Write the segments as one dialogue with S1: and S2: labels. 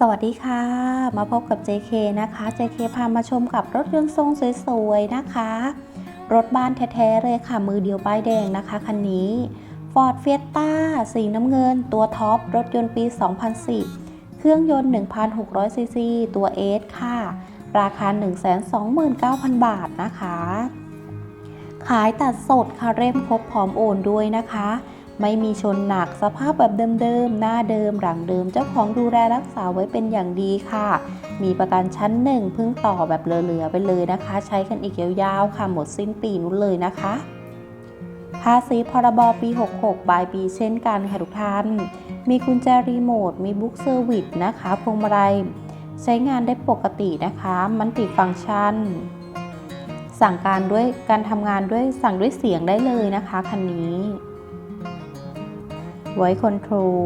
S1: สวัสดีค่ะ มาพบกับ JK นะคะ JK พามาชมกับรถยนต์ทรงสวยๆนะคะ รถบ้านแท้ๆเลยค่ะ มือเดียวป้ายแดงนะคะคันนี้ Ford Fiesta สีน้ำเงิน ตัวท็อป รถยนต์ปี 2010 เครื่องยนต์ 1,600 ซีซี ตัว S ค่ะ ราคา 129,000 บาทนะคะ ขายตัดสดค่ะเร่มครบพร้อมโอนด้วยนะคะ ไม่มีชนหนักสภาพแบบเดิมๆ หน้าเดิมหลังเดิม เจ้าของดูแลรักษาไว้เป็นอย่างดีค่ะ มีประกันชั้นหนึ่งเพิ่งต่อแบบเหลือๆไปเลยนะคะ ใช้กันอีกยาวๆค่ะหมดสิ้นปีนู้นเลยนะคะภาษีพรบปี 66บายปีเช่นกันค่ะทุกท่าน มีกุญแจรีโมท มีบุ๊กเซอร์วิสนะคะพวงมาลัยใช้งานได้ปกตินะคะ มันติดฟังก์ชัน สั่งการด้วยการทำงานด้วยสั่งด้วยเสียงได้เลยนะคะคันนี้ ไว้คอนโทรล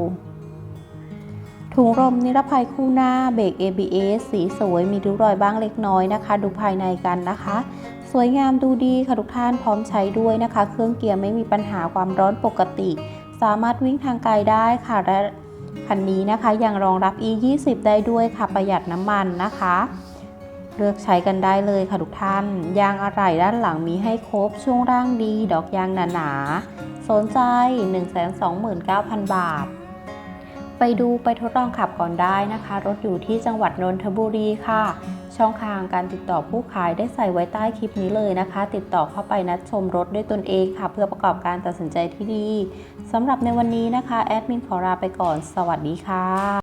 S1: ถุงลมนิรภัยคู่หน้าเบรก ABS สีสวยมีริ้วรอยบ้างเล็กน้อยนะคะ ดูภายในกันนะคะ สวยงามดูดีค่ะทุกท่านพร้อมใช้ด้วยนะคะ เครื่องเกียร์ไม่มีปัญหาความร้อนปกติ สามารถวิ่งทางไกลได้ค่ะและคันนี้นะคะยังรองรับ E20 ได้ด้วยค่ะประหยัดน้ำมันนะคะ เลือกใช้กันได้เลยค่ะทุกท่าน ยางอะไหล่ด้านหลังมีให้ครบช่วงร่างดี ดอกยางหนาๆ สนใจ 129,000 บาท ไปดูไปทดลองขับก่อนได้นะคะ รถอยู่ที่จังหวัดนนทบุรีค่ะ ช่องทางการติดต่อผู้ขายได้ใส่ไว้ใต้คลิปนี้เลยนะคะ ติดต่อเข้าไปนัดชมรถด้วยตนเองค่ะ เพื่อประกอบการตัดสินใจที่ดีสำหรับในวันนี้นะคะ แอดมินขอลาไปก่อน สวัสดีค่ะ